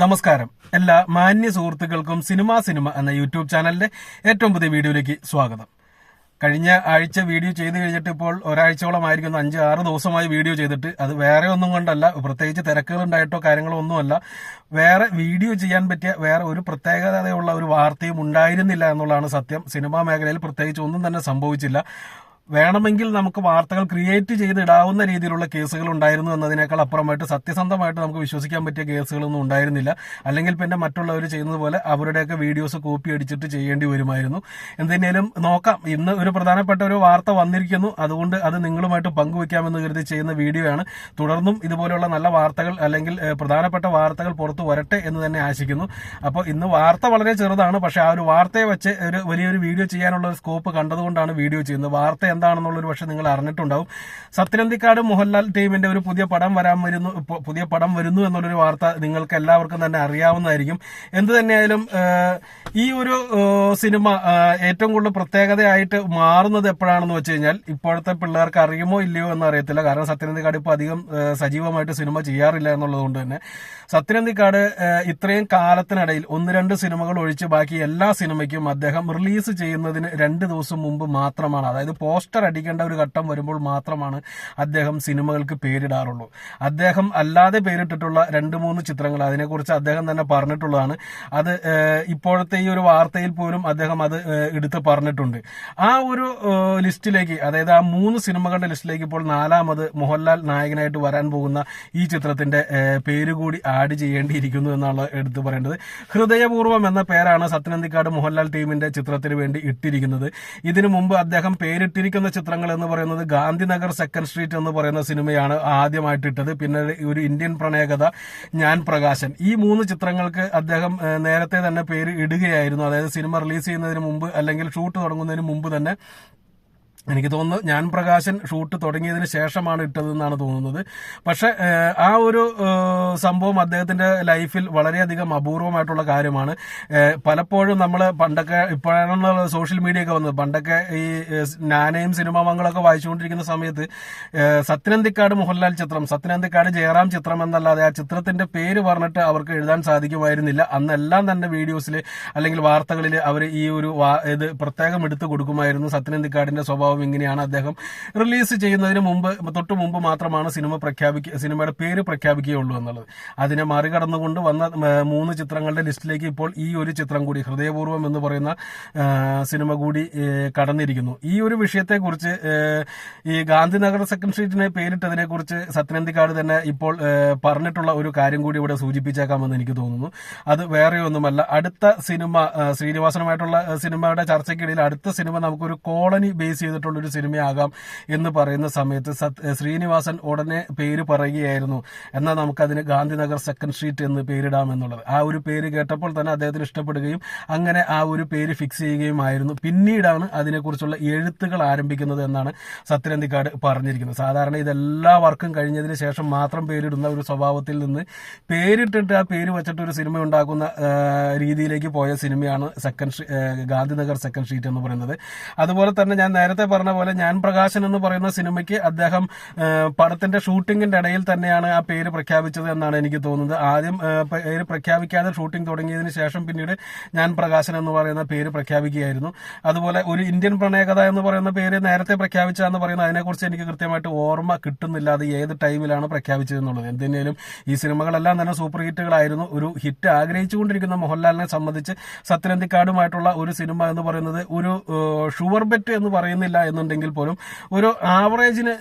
നമസ്കാരം. എല്ലാ മാന്യ സുഹൃത്തുക്കൾക്കും സിനിമ സിനിമ എന്ന യൂട്യൂബ് ചാനലിന്റെ ഏറ്റവും പുതിയ വീഡിയോയിലേക്ക് സ്വാഗതം. കഴിഞ്ഞ ആഴ്ച വീഡിയോ ചെയ്ത് കഴിഞ്ഞിട്ട് ഇപ്പോൾ ഒരാഴ്ചയോളമായിരിക്കുന്നു. അഞ്ച് ആറ് ദിവസമായി വീഡിയോ ചെയ്തിട്ട്. അത് വേറെ ഒന്നും കൊണ്ടല്ല. പ്രത്യേകിച്ച് തിരക്കുകൾ ഉണ്ടായിട്ടോ കാര്യങ്ങളോ ഒന്നുമല്ല. വേറെ വീഡിയോ ചെയ്യാൻ പറ്റിയ വേറെ ഒരു പ്രത്യേകതയുള്ള ഒരു വാർത്തയും ഉണ്ടായിരുന്നില്ല എന്നുള്ളതാണ് സത്യം. സിനിമാ മേഖലയിൽ പ്രത്യേകിച്ച് ഒന്നും തന്നെ സംഭവിച്ചില്ല. വേണമെങ്കിൽ നമുക്ക് വാർത്തകൾ ക്രിയേറ്റ് ചെയ്തിടാവുന്ന രീതിയിലുള്ള കേസുകൾ ഉണ്ടായിരുന്നു എന്നതിനേക്കാൾ അപ്പുറമായിട്ട് സത്യസന്ധമായിട്ട് നമുക്ക് വിശ്വസിക്കാൻ പറ്റിയ കേസുകളൊന്നും ഉണ്ടായിരുന്നില്ല. അല്ലെങ്കിൽ പിന്നെ മറ്റുള്ളവർ ചെയ്യുന്നതുപോലെ അവരുടെയൊക്കെ വീഡിയോസ് കോപ്പി അടിച്ചിട്ട് ചെയ്യേണ്ടി വരുമായിരുന്നു. എന്തിനേലും നോക്കാം. ഇന്ന് ഒരു പ്രധാനപ്പെട്ട ഒരു വാർത്ത വന്നിരിക്കുന്നു. അതുകൊണ്ട് അത് നിങ്ങളുമായിട്ട് പങ്കുവെക്കാമെന്ന് കരുതി ചെയ്യുന്ന വീഡിയോ ആണ്. തുടർന്നും ഇതുപോലെയുള്ള നല്ല വാർത്തകൾ അല്ലെങ്കിൽ പ്രധാനപ്പെട്ട വാർത്തകൾ പുറത്തു വരട്ടെ എന്ന് തന്നെ ആശിക്കുന്നു. അപ്പോൾ ഇന്ന് വാർത്ത വളരെ ചെറുതാണ്. പക്ഷേ ആ ഒരു വാർത്തയെ വെച്ച് ഒരു വലിയൊരു വീഡിയോ ചെയ്യാനുള്ള സ്കോപ്പ് കണ്ടതുകൊണ്ടാണ് വീഡിയോ ചെയ്യുന്നത്. വാർത്ത എന്താണെന്നുള്ളൊരു പക്ഷെ നിങ്ങൾ അറിഞ്ഞിട്ടുണ്ടാവും. സത്യനന്ദിക്കാട് മോഹൻലാൽ ടീമിന്റെ ഒരു പുതിയ പടം വരാൻ വരുന്നു പുതിയ പടം വരുന്നു എന്നുള്ളൊരു വാർത്ത നിങ്ങൾക്ക് എല്ലാവർക്കും തന്നെ അറിയാവുന്നതായിരിക്കും. എന്ത് തന്നെയായാലും ഈ ഒരു സിനിമ ഏറ്റവും കൂടുതൽ പ്രത്യേകതയായിട്ട് മാറുന്നത് എപ്പോഴാണെന്ന് വെച്ച് കഴിഞ്ഞാൽ ഇപ്പോഴത്തെ പിള്ളേർക്ക് അറിയുമോ ഇല്ലയോ എന്ന് അറിയത്തില്ല. കാരണം സത്യനന്ദിക്കാട് ഇപ്പോൾ അധികം സജീവമായിട്ട് സിനിമ ചെയ്യാറില്ല എന്നുള്ളതുകൊണ്ട് തന്നെ. സത്യനന്ദിക്കാട് ഇത്രയും കാലത്തിനിടയിൽ ഒന്ന് രണ്ട് സിനിമകൾ ഒഴിച്ച് ബാക്കി എല്ലാ സിനിമയ്ക്കും അദ്ദേഹം റിലീസ് ചെയ്യുന്നതിന് രണ്ട് ദിവസം മുമ്പ് മാത്രമാണ്. അതായത് പോസ്റ്റർ അടിക്കേണ്ട ഒരു ഘട്ടം വരുമ്പോൾ മാത്രമാണ് അദ്ദേഹം സിനിമകൾക്ക് പേരിടാറുള്ളൂ. അദ്ദേഹം അല്ലാതെ പേരിട്ടിട്ടുള്ള രണ്ട് മൂന്ന് ചിത്രങ്ങൾ അതിനെക്കുറിച്ച് അദ്ദേഹം തന്നെ പറഞ്ഞിട്ടുള്ളതാണ്. അത് ഇപ്പോഴത്തെ ഈ ഒരു വാർത്തയിൽ പോലും അദ്ദേഹം അത് എടുത്ത് പറഞ്ഞിട്ടുണ്ട്. ആ ഒരു ലിസ്റ്റിലേക്ക് അതായത് ആ മൂന്ന് സിനിമകളുടെ ലിസ്റ്റിലേക്ക് ഇപ്പോൾ നാലാമത് മോഹൻലാൽ നായകനായിട്ട് വരാൻ പോകുന്ന ഈ ചിത്രത്തിന്റെ പേര് കൂടി ആഡ് ചെയ്യേണ്ടിയിരിക്കുന്നു എന്നാണ് എടുത്തു പറയേണ്ടത്. ഹൃദയപൂർവം എന്ന പേരാണ് സത്യനന്ദിക്കാട് മോഹൻലാൽ ടീമിന്റെ ചിത്രത്തിന് വേണ്ടി ഇട്ടിരിക്കുന്നത്. ഇതിനു മുമ്പ് അദ്ദേഹം പേരിട്ടിരിക്കുന്ന ചിത്രങ്ങൾ എന്ന് പറയുന്നത് ഗാന്ധിനഗർ സെക്കൻഡ് സ്ട്രീറ്റ് എന്ന് പറയുന്ന സിനിമയാണ് ആദ്യമായിട്ട് ഇട്ടത്. പിന്നെ ഒരു ഇന്ത്യൻ പ്രണയകഥ ഞാൻ പ്രകാശൻ. ഈ മൂന്ന് ചിത്രങ്ങൾക്ക് അദ്ദേഹം നേരത്തെ തന്നെ പേര് ഇടുകയായിരുന്നു. അതായത് സിനിമ റിലീസ് ചെയ്യുന്നതിന് മുമ്പ് അല്ലെങ്കിൽ ഷൂട്ട് തുടങ്ങുന്നതിന് മുമ്പ് തന്നെ എനിക്ക് തോന്നുന്നു ഞാൻ പ്രകാശൻ ഷൂട്ട് തുടങ്ങിയതിന് ശേഷമാണ് ഇട്ടതെന്നാണ് തോന്നുന്നത്. പക്ഷെ ആ ഒരു സംഭവം അദ്ദേഹത്തിന്റെ ലൈഫിൽ വളരെയധികം അപൂർവമായിട്ടുള്ള കാര്യമാണ്. പലപ്പോഴും നമ്മൾ പണ്ടൊക്കെ ഇപ്പോഴാണ് സോഷ്യൽ മീഡിയ ഒക്കെ വന്നത്. പണ്ടൊക്കെ ഈ നാനയും സിനിമാ മംഗളൊക്കെ വായിച്ചുകൊണ്ടിരിക്കുന്ന സമയത്ത് സത്യനന്ദിക്കാട് മോഹൻലാൽ ചിത്രം സത്യനന്ദിക്കാട് ജയറാം ചിത്രം എന്നല്ലാതെ ആ ചിത്രത്തിന്റെ പേര് പറഞ്ഞിട്ട് അവർക്ക് എഴുതാൻ സാധിക്കുമായിരുന്നില്ല. അന്നെല്ലാം തന്നെ വീഡിയോസിൽ അല്ലെങ്കിൽ വാർത്തകളിൽ അവർ ഈ ഒരു ഇത് പ്രത്യേകം എടുത്തു കൊടുക്കുമായിരുന്നു സത്യനന്ദിക്കാടിന്റെ സ്വഭാവം ഇങ്ങനെയാണ് അദ്ദേഹം റിലീസ് ചെയ്യുന്നതിന് മുമ്പ് തൊട്ട് മുമ്പ് മാത്രമാണ് സിനിമ പ്രഖ്യാപിക്കുക സിനിമയുടെ പേര് പ്രഖ്യാപിക്കുകയുള്ളൂ എന്നുള്ളത്. അതിനെ മറികടന്നുകൊണ്ട് വന്ന മൂന്ന് ചിത്രങ്ങളുടെ ലിസ്റ്റിലേക്ക് ഇപ്പോൾ ഈ ഒരു ചിത്രം കൂടി ഹൃദയപൂർവം എന്ന് പറയുന്ന സിനിമ കൂടി കടന്നിരിക്കുന്നു. ഈ ഒരു വിഷയത്തെക്കുറിച്ച് ഈ ഗാന്ധിനഗർ സെക്കൻഡ് സ്ട്രീറ്റിനെ പേരിട്ടതിനെക്കുറിച്ച് സത്യനന്ദിക്കാട് തന്നെ ഇപ്പോൾ പറഞ്ഞിട്ടുള്ള ഒരു കാര്യം കൂടി ഇവിടെ സൂചിപ്പിച്ചേക്കാമെന്ന് എനിക്ക് തോന്നുന്നു. അത് വേറെ ഒന്നുമല്ല അടുത്ത സിനിമ ശ്രീനിവാസനുമായിട്ടുള്ള സിനിമയുടെ ചർച്ചയ്ക്കിടയിൽ അടുത്ത സിനിമ നമുക്കൊരു കോളനി ബേസ് ചെയ്തിട്ടുള്ള ഒരു സിനിമയാകാം എന്ന് പറയുന്ന സമയത്ത് ശ്രീനിവാസൻ ഉടനെ പേര് പറയുകയായിരുന്നു. എന്നാൽ നമുക്കതിന് ഗാന്ധിനഗർ സെക്കൻഡ് സ്ട്രീറ്റ് എന്ന് പേരിടാം എന്നുള്ളത് ആ ഒരു പേര് കേട്ടപ്പോൾ തന്നെ അദ്ദേഹത്തിന് ഇഷ്ടപ്പെടുകയും അങ്ങനെ ആ ഒരു പേര് ഫിക്സ് ചെയ്യുകയുമായിരുന്നു. പിന്നീടാണ് അതിനെക്കുറിച്ചുള്ള എഴുത്തുകൾ ആരംഭിക്കുന്നത് എന്നാണ് സത്യനന്ദിക്കാട് പറഞ്ഞിരിക്കുന്നത്. സാധാരണ ഇതെല്ലാ വർക്കും കഴിഞ്ഞതിന് ശേഷം മാത്രം പേരിടുന്ന ഒരു സ്വഭാവത്തിൽ നിന്ന് പേരിട്ടിട്ട് ആ പേര് വെച്ചിട്ട് ഒരു സിനിമ ഉണ്ടാക്കുന്ന രീതിയിലേക്ക് പോയ സിനിമയാണ് സെക്കൻഡ് ഗാന്ധിനഗർ സെക്കൻഡ് സ്ട്രീറ്റ് എന്ന് പറയുന്നത്. അതുപോലെ തന്നെ ഞാൻ നേരത്തെ പറഞ്ഞ പോലെ ഞാൻ പ്രകാശൻ എന്ന് പറയുന്ന സിനിമയ്ക്ക് അദ്ദേഹം പടത്തിന്റെ ഷൂട്ടിങ്ങിന്റെ ഇടയിൽ തന്നെയാണ് ആ പേര് പ്രഖ്യാപിച്ചത് എന്നാണ് എനിക്ക് തോന്നുന്നത്. ആദ്യം പേര് പ്രഖ്യാപിക്കാതെ ഷൂട്ടിംഗ് തുടങ്ങിയതിന് ശേഷം പിന്നീട് ഞാൻ പ്രകാശൻ എന്ന് പറയുന്ന പേര് പ്രഖ്യാപിക്കുകയായിരുന്നു. അതുപോലെ ഒരു ഇന്ത്യൻ പ്രണയകഥ എന്ന് പറയുന്ന പേര് നേരത്തെ പ്രഖ്യാപിച്ചതെന്ന് പറയുന്നത് അതിനെക്കുറിച്ച് എനിക്ക് കൃത്യമായിട്ട് ഓർമ്മ കിട്ടുന്നില്ല. അത് ഏത് ടൈമിലാണ് പ്രഖ്യാപിച്ചതെന്നുള്ളത്. എന്തിനേലും ഈ സിനിമകളെല്ലാം തന്നെ സൂപ്പർ ഹിറ്റുകളായിരുന്നു. ഒരു ഹിറ്റ് ആഗ്രഹിച്ചുകൊണ്ടിരിക്കുന്ന മോഹൻലാലിനെ സംബന്ധിച്ച് സത്യനന്ദിക്കാടുമായിട്ടുള്ള ഒരു സിനിമ എന്ന് പറയുന്നത് ഒരു ഷുവർ ബെറ്റ് എന്ന് പറയുന്നില്ല എന്നുണ്ടെങ്കിൽ പോലും ഒരു ആവറേജിന്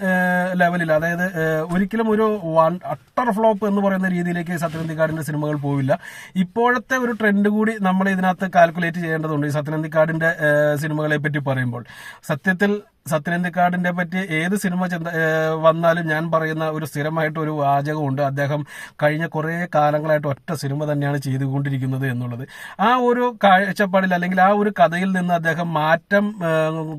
ലെവലിൽ അതായത് ഒരിക്കലും ഒരു വൺ അട്ടർ ഫ്ലോപ്പ് എന്ന് പറയുന്ന രീതിയിലേക്ക് സത്യനന്ദിക്കാടിന്റെ സിനിമകൾ പോവില്ല. ഇപ്പോഴത്തെ ഒരു ട്രെൻഡ് കൂടി നമ്മൾ ഇതിനകത്ത് കാൽക്കുലേറ്റ് ചെയ്യേണ്ടതുണ്ട് ഈ സത്യനന്ദിക്കാടിന്റെ സിനിമകളെ പറ്റി പറയുമ്പോൾ. സത്യത്തിൽ സത്യനന്ദിക്കാടിന്റെ പറ്റി ഏത് സിനിമ വന്നാലും ഞാൻ പറയുന്ന ഒരു സ്ഥിരമായിട്ട് ഒരു വാചകമുണ്ട്. അദ്ദേഹം കഴിഞ്ഞ കുറേ കാലങ്ങളായിട്ട് ഒറ്റ സിനിമ തന്നെയാണ് ചെയ്തുകൊണ്ടിരിക്കുന്നത് എന്നുള്ളത്. ആ ഒരു കാഴ്ചപ്പാടിൽ അല്ലെങ്കിൽ ആ ഒരു കഥയിൽ നിന്ന് അദ്ദേഹം മാറ്റം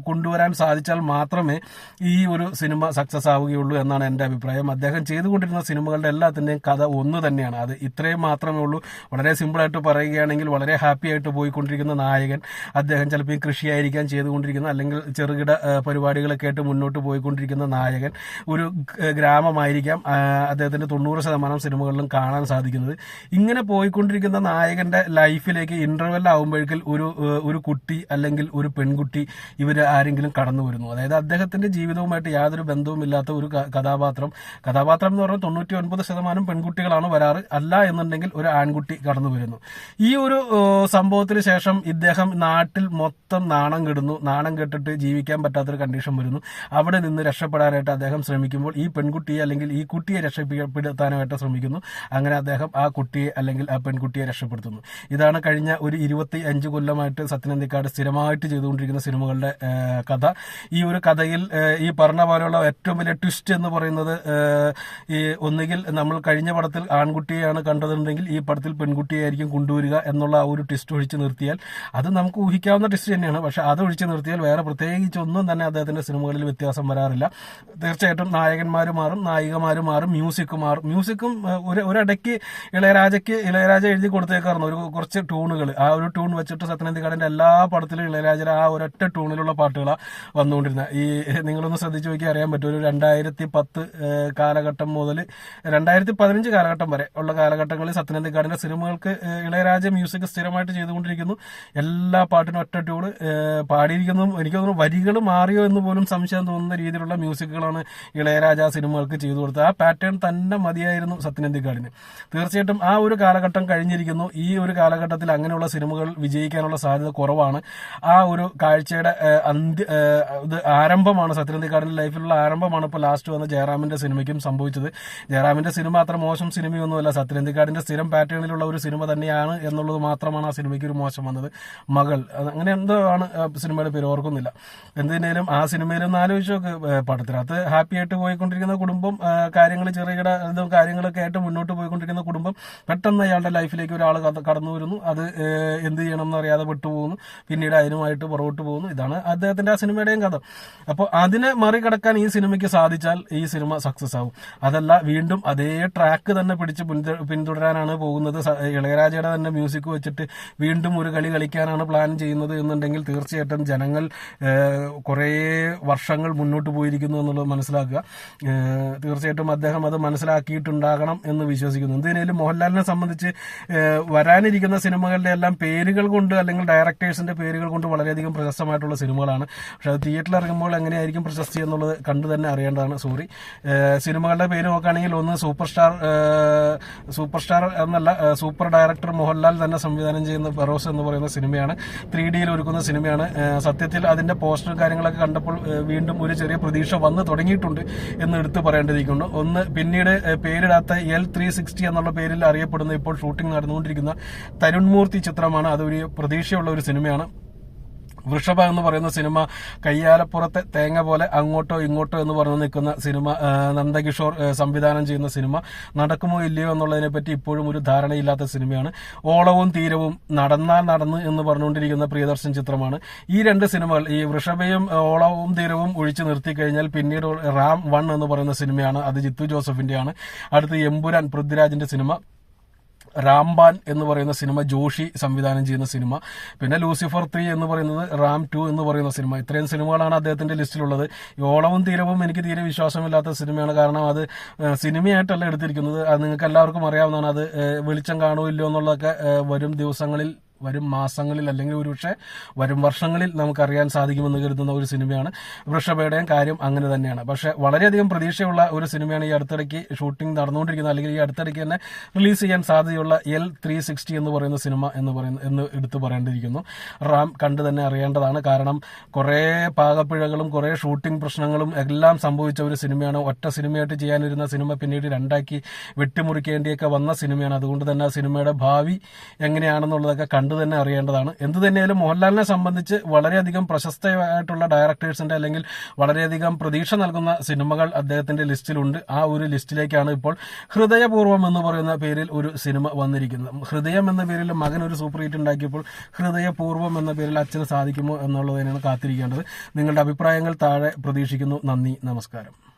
കൊണ്ടുവരാൻ സാധിച്ചാൽ മാത്രമേ ഈ ഒരു സിനിമ സക്സസ് ആവുകയുള്ളൂ എന്നാണ് എന്റെ അഭിപ്രായം. അദ്ദേഹം ചെയ്തുകൊണ്ടിരുന്ന സിനിമകളുടെ എല്ലാത്തിന്റെയും കഥ ഒന്ന് തന്നെയാണ്. അത് ഇത്രയും മാത്രമേ ഉള്ളൂ. വളരെ സിമ്പിളായിട്ട് പറയുകയാണെങ്കിൽ വളരെ ഹാപ്പി ആയിട്ട് പോയിക്കൊണ്ടിരിക്കുന്ന നായകൻ. അദ്ദേഹം ചിലപ്പോൾ ഈ കൃഷിയായിരിക്കാം ചെയ്തുകൊണ്ടിരിക്കുന്നത്. അല്ലെങ്കിൽ ചെറുകിട പരിപാടികളൊക്കെ ആയിട്ട് മുന്നോട്ട് പോയിക്കൊണ്ടിരിക്കുന്ന നായകൻ ഒരു ഗ്രാമമായിരിക്കാം അദ്ദേഹത്തിന്റെ തൊണ്ണൂറ് ശതമാനം സിനിമകളിലും കാണാൻ സാധിക്കുന്നത്. ഇങ്ങനെ പോയിക്കൊണ്ടിരിക്കുന്ന നായകന്റെ ലൈഫിലേക്ക് ഇന്റർവെൽ ആകുമ്പോഴേക്കും ഒരു ഒരു കുട്ടി അല്ലെങ്കിൽ ഒരു പെൺകുട്ടി ഇവർ ആരെങ്കിലും കടന്നു വരുന്നു. അതായത് അദ്ദേഹത്തിന്റെ ജീവിതവുമായിട്ട് യാതൊരു ബന്ധവുമില്ലാത്ത ഒരു കഥാപാത്രം. കഥാപാത്രം എന്ന് പറഞ്ഞാൽ തൊണ്ണൂറ്റി ഒൻപത് ശതമാനം പെൺകുട്ടികളാണ് വരാറ്. അല്ല എന്നുണ്ടെങ്കിൽ ഒരു ആൺകുട്ടി കടന്നു വരുന്നു. ഈ ഒരു സംഭവത്തിന് ശേഷം ഇദ്ദേഹം നാട്ടിൽ മൊത്തം നാണം കെടുന്നു. നാണം കെട്ടിട്ട് ജീവിക്കാൻ പറ്റാത്തൊരു കണ്ടീഷൻ വരുന്നു. അവിടെ നിന്ന് രക്ഷപ്പെടാനായിട്ട് അദ്ദേഹം ശ്രമിക്കുമ്പോൾ ഈ പെൺകുട്ടിയെ അല്ലെങ്കിൽ ഈ കുട്ടിയെ രക്ഷപ്പെടുത്താനായിട്ട് ശ്രമിക്കുന്നു. അങ്ങനെ അദ്ദേഹം ആ കുട്ടിയെ അല്ലെങ്കിൽ ആ പെൺകുട്ടിയെ രക്ഷപ്പെടുത്തുന്നു. ഇതാണ് കഴിഞ്ഞ ഒരു ഇരുപത്തി അഞ്ച് കൊല്ലമായിട്ട് സത്യനന്ദിക്കാട് സ്ഥിരമായിട്ട് ചെയ്തുകൊണ്ടിരിക്കുന്ന സിനിമകളുടെ കഥ. ഈ ഒരു കഥയിൽ ഈ പറഞ്ഞ പോലെയുള്ള ഏറ്റവും വലിയ ട്വിസ്റ്റ് എന്ന് പറയുന്നത് ഈ ഒന്നുകിൽ നമ്മൾ കഴിഞ്ഞ പടത്തിൽ ആൺകുട്ടിയെയാണ് കണ്ടതുണ്ടെങ്കിൽ ഈ പടത്തിൽ പെൺകുട്ടിയായിരിക്കും കൊണ്ടുവരിക എന്നുള്ള ആ ഒരു ട്വിസ്റ്റ് ഒഴിച്ചു നിർത്തിയാൽ അത് നമുക്ക് ഊഹിക്കാവുന്ന ട്വിസ്റ്റ് തന്നെയാണ്. പക്ഷെ അത് ഒഴിച്ചു നിർത്തിയാൽ വേറെ പ്രത്യേകിച്ച് ഒന്നും തന്നെ അദ്ദേഹത്തിന്റെ സിനിമകളിൽ വ്യത്യാസം വരാറില്ല. തീർച്ചയായിട്ടും നായകന്മാർ മാറും നായികമാർ മാറും മ്യൂസിക് മാറും. മ്യൂസിക്കും ഒരു ഒരിടയ്ക്ക് ഇളയരാജയ്ക്ക് ഇളയരാജ എഴുതി കൊടുത്തേക്കായിരുന്നു. ഒരു കുറച്ച് ട്യൂണുകൾ ആ ഒരു ട്യൂൺ വെച്ചിട്ട് സത്യനന്ദിക്കാടിന്റെ എല്ലാ പടത്തിലും ഇളയരാജയുടെ ആ ഒരൊറ്റ ട്യൂണിലുള്ള പാട്ടുകളാണ് വന്നുകൊണ്ടിരുന്നത് ഈ നിങ്ങളൊന്ന് ശ്രദ്ധിച്ചു നോക്കി അറിയാൻ പറ്റും. ഒരു രണ്ടായിരത്തി പത്ത് കാലഘട്ടം മുതൽ രണ്ടായിരത്തി പതിനഞ്ച് കാലഘട്ടം വരെ ഉള്ള കാലഘട്ടങ്ങളിൽ സത്യനന്ദിക്കാടിന്റെ സിനിമകൾക്ക് ഇളയരാജ മ്യൂസിക് സ്ഥിരമായിട്ട് ചെയ്തുകൊണ്ടിരിക്കുന്നു. എല്ലാ പാട്ടിനും ഒറ്റ ട്യൂണ് പാടിയിരിക്കുന്നതും എനിക്ക് തോന്നുന്നു വരികൾ മാറിയോ എന്ന് പോലും സംശയം തോന്നുന്ന രീതിയിലുള്ള മ്യൂസിക്കുകളാണ് ഇളയരാജ സിനിമകൾക്ക് ചെയ്തു കൊടുത്തത്. ആ പാറ്റേൺ തന്നെ മതിയായിരുന്നു സത്യനന്ദിക്കാടിന് തീർച്ചയായിട്ടും ആ ഒരു കാലഘട്ടം കഴിഞ്ഞിരിക്കുന്നു. ഈ ഒരു കാലഘട്ടത്തിൽ അങ്ങനെയുള്ള സിനിമകൾ വിജയിക്കാനുള്ള സാധ്യത കുറവാണ്. ആ ഒരു കാഴ്ചയുടെ അന്ത്യ ഇത് ആരംഭമാണ് സത്യനന്ദിക്കാടിന്റെ ലൈഫിലുള്ള ആരംഭമാണ് ഇപ്പോൾ ലാസ്റ്റ് വന്ന ജയറാമിന്റെ സിനിമയ്ക്കും സംഭവിച്ചത്. ജയറാമിന്റെ സിനിമ അത്ര മോശം സിനിമയൊന്നുമല്ല. സത്യനന്ദിക്കാടിന്റെ സ്ഥിരം പാറ്റേണിലുള്ള ഒരു സിനിമ തന്നെയാണ് എന്നുള്ളത് മാത്രമാണ് ആ സിനിമയ്ക്ക് ഒരു മോശം വന്നത്. മകൾ. അങ്ങനെ എന്തോ ആണ് സിനിമയുടെ പേര് ഓർക്കുന്നില്ല. എന്തിനേലും ആ സിനിമയിൽ ഒന്ന് ആലോചിച്ച് നോക്ക്. പടത്തിനകത്ത് ഹാപ്പി ആയിട്ട് പോയിക്കൊണ്ടിരിക്കുന്ന കുടുംബം കാര്യങ്ങൾ ചെറുകിട ഇതും കാര്യങ്ങളൊക്കെ ആയിട്ട് മുന്നോട്ട് പോയിക്കൊണ്ടിരിക്കുന്ന കുടുംബം പെട്ടെന്ന് അയാളുടെ ലൈഫിലേക്ക് ഒരാൾ കടന്നു വരുന്നു. അത് എന്ത് ചെയ്യണം എന്ന് അറിയാതെ വിട്ടുപോകുന്നു. പിന്നീട് അതിനുമായിട്ട് പുറകോട്ട് പോകുന്നു. ഇതാണ് അദ്ദേഹത്തിന്റെ ആ സിനിമയുടെയും കഥ. അപ്പോൾ അതിനെ മറികടക്കാൻ ഈ സിനിമയ്ക്ക് സാധിച്ചാൽ ഈ സിനിമ സക്സസ് ആവും. അതല്ല വീണ്ടും അതേ ട്രാക്ക് തന്നെ പിടിച്ച് പിന്തു- പിന്തുടരാനാണ് പോകുന്നത്. ഇളയരാജയുടെ തന്നെ മ്യൂസിക് വെച്ചിട്ട് വീണ്ടും ഒരു കളി കളിക്കാനാണ് പ്ലാൻ ചെയ്യുന്നത് എന്നുണ്ടെങ്കിൽ തീർച്ചയായിട്ടും ജനങ്ങൾ കുറേ വർഷങ്ങൾ മുന്നോട്ട് പോയിരിക്കുന്നു എന്നുള്ളത് മനസ്സിലാക്കുക. തീർച്ചയായിട്ടും അദ്ദേഹം അത് മനസ്സിലാക്കിയിട്ടുണ്ടാകണം എന്ന് വിശ്വസിക്കുന്നു. എന്തിനേലും മോഹൻലാലിനെ സംബന്ധിച്ച് വരാനിരിക്കുന്ന സിനിമകളുടെ എല്ലാം പേരുകൾ കൊണ്ട് അല്ലെങ്കിൽ ഡയറക്ടേഴ്സിന്റെ പേരുകൾ കൊണ്ട് വളരെയധികം പ്രശസ്തമായിട്ടുള്ള സിനിമകളാണ്. പക്ഷെ അത് തിയേറ്ററിൽ ഇറങ്ങുമ്പോൾ എങ്ങനെയായിരിക്കും പ്രശസ്തി എന്നുള്ളത് കണ്ടു തന്നെ അറിയേണ്ടതാണ്. സോറി. സിനിമകളുടെ പേര് നോക്കുകയാണെങ്കിൽ ഒന്ന് സൂപ്പർ സ്റ്റാർ സൂപ്പർ സ്റ്റാർ എന്നല്ല സൂപ്പർ ഡയറക്ടർ മോഹൻലാൽ തന്നെ സംവിധാനം ചെയ്യുന്ന ബറോസ് എന്ന് പറയുന്ന സിനിമയാണ്. ത്രീ ഡിയിൽ ഒരുക്കുന്ന സിനിമയാണ്. സത്യത്തിൽ അതിന്റെ പോസ്റ്റർ കാര്യങ്ങളൊക്കെ കണ്ടപ്പോൾ വീണ്ടും ഒരു ചെറിയ പ്രതീക്ഷ വന്ന് തുടങ്ങിയിട്ടുണ്ട് എന്ന് എടുത്തു പറയേണ്ടതിരിക്കുന്നു. ഒന്ന് പിന്നീട് പേരിടാത്ത എൽ ത്രീ സിക്സ്റ്റി എന്നുള്ള പേരിൽ അറിയപ്പെടുന്ന ഇപ്പോൾ ഷൂട്ടിംഗ് നടന്നുകൊണ്ടിരിക്കുന്ന തരുൺമൂർത്തി ചിത്രമാണ്. അതൊരു പ്രതീക്ഷയുള്ള ഒരു സിനിമയാണ്. വൃഷഭ എന്ന് പറയുന്ന സിനിമ കയ്യാലപ്പുറത്തെ തേങ്ങ പോലെ അങ്ങോട്ടോ ഇങ്ങോട്ടോ എന്ന് പറഞ്ഞു നിൽക്കുന്ന സിനിമ നന്ദകിഷോർ സംവിധാനം ചെയ്യുന്ന സിനിമ നടക്കുമോ ഇല്ലയോ എന്നുള്ളതിനെ പറ്റി ഇപ്പോഴും ഒരു ധാരണയില്ലാത്ത സിനിമയാണ്. ഓളവും തീരവും നടന്നാൽ നടന്ന് എന്ന് പറഞ്ഞുകൊണ്ടിരിക്കുന്ന പ്രിയദർശൻ ചിത്രമാണ്. ഈ രണ്ട് സിനിമകൾ ഈ വൃഷഭയും ഓളവും തീരവും ഒഴിച്ചു നിർത്തി കഴിഞ്ഞാൽ പിന്നീട് റാം വൺ എന്ന് പറയുന്ന സിനിമയാണ്. അത് ജിത്തു ജോസഫിന്റെയാണ്. അടുത്ത് എമ്പുരാൻ പൃഥ്വിരാജിന്റെ സിനിമ. റാംബാൻ എന്ന് പറയുന്ന സിനിമ ജോഷി സംവിധാനം ചെയ്യുന്ന സിനിമ പിന്നെ ലൂസിഫർ ത്രീ എന്ന് പറയുന്നത് റാം ടു എന്ന് പറയുന്ന സിനിമ. ഇത്രയും സിനിമകളാണ് അദ്ദേഹത്തിന്റെ ലിസ്റ്റിലുള്ളത്. ഓളവും തീരവും എനിക്ക് തീരെ വിശ്വാസമില്ലാത്ത സിനിമയാണ്. കാരണം അത് സിനിമയായിട്ടല്ല എടുത്തിരിക്കുന്നത്. അത് നിങ്ങൾക്ക് എല്ലാവർക്കും അറിയാവുന്നതാണ്. അത് വെളിച്ചം കാണുമോ ഇല്ലയോ എന്നുള്ളതൊക്കെ വരും ദിവസങ്ങളിൽ വരും മാസങ്ങളിൽ അല്ലെങ്കിൽ ഒരുപക്ഷെ വരും വർഷങ്ങളിൽ നമുക്കറിയാൻ സാധിക്കുമെന്ന് കരുതുന്ന ഒരു സിനിമയാണ് വൃഷഭയുടെയും കാര്യം അങ്ങനെ തന്നെയാണ്. പക്ഷെ വളരെയധികം പ്രതീക്ഷയുള്ള ഒരു സിനിമയാണ് ഈ അടുത്തിടയ്ക്ക് ഷൂട്ടിംഗ് നടന്നുകൊണ്ടിരിക്കുന്നത്. അല്ലെങ്കിൽ ഈ അടുത്തിടയ്ക്ക് തന്നെ റിലീസ് ചെയ്യാൻ സാധ്യതയുള്ള എൽ ത്രീ സിക്സ്റ്റി എന്ന് പറയുന്ന സിനിമ എന്ന് പറയുന്ന എന്ന് എടുത്തു പറയേണ്ടിയിരിക്കുന്നു. റാം കണ്ടു തന്നെ അറിയേണ്ടതാണ്. കാരണം കുറേ പാകപ്പിഴകളും കുറേ ഷൂട്ടിംഗ് പ്രശ്നങ്ങളും എല്ലാം സംഭവിച്ച ഒരു സിനിമയാണ്. ഒറ്റ സിനിമയായിട്ട് ചെയ്യാനിരുന്ന സിനിമ പിന്നീട് രണ്ടാക്കി വെട്ടിമുറിക്കേണ്ടിയൊക്കെ വന്ന സിനിമയാണ്. അതുകൊണ്ട് തന്നെ ആ സിനിമയുടെ ഭാവി എങ്ങനെയാണെന്നുള്ളതൊക്കെ കണ്ടു തന്നെ അറിയേണ്ടതാണ്. എന്ത് തന്നെയായാലും മോഹൻലാലിനെ സംബന്ധിച്ച് വളരെയധികം പ്രശസ്തമായിട്ടുള്ള ഡയറക്ടേഴ്സിന്റെ അല്ലെങ്കിൽ വളരെയധികം പ്രതീക്ഷ നൽകുന്ന സിനിമകൾ അദ്ദേഹത്തിന്റെ ലിസ്റ്റിലുണ്ട്. ആ ഒരു ലിസ്റ്റിലേക്കാണ് ഇപ്പോൾ ഹൃദയപൂർവം എന്ന് പറയുന്ന പേരിൽ ഒരു സിനിമ വന്നിരിക്കുന്നത്. ഹൃദയം എന്ന പേരിൽ മകൻ ഒരു സൂപ്പർ ഹിറ്റ് ഉണ്ടാക്കിയപ്പോൾ ഹൃദയപൂർവം എന്ന പേരിൽ അച്ഛന് സാധിക്കുമോ എന്നുള്ളത് തന്നെയാണ് കാത്തിരിക്കേണ്ടത്. നിങ്ങളുടെ അഭിപ്രായങ്ങൾ താഴെ പ്രതീക്ഷിക്കുന്നു. നന്ദി. നമസ്കാരം.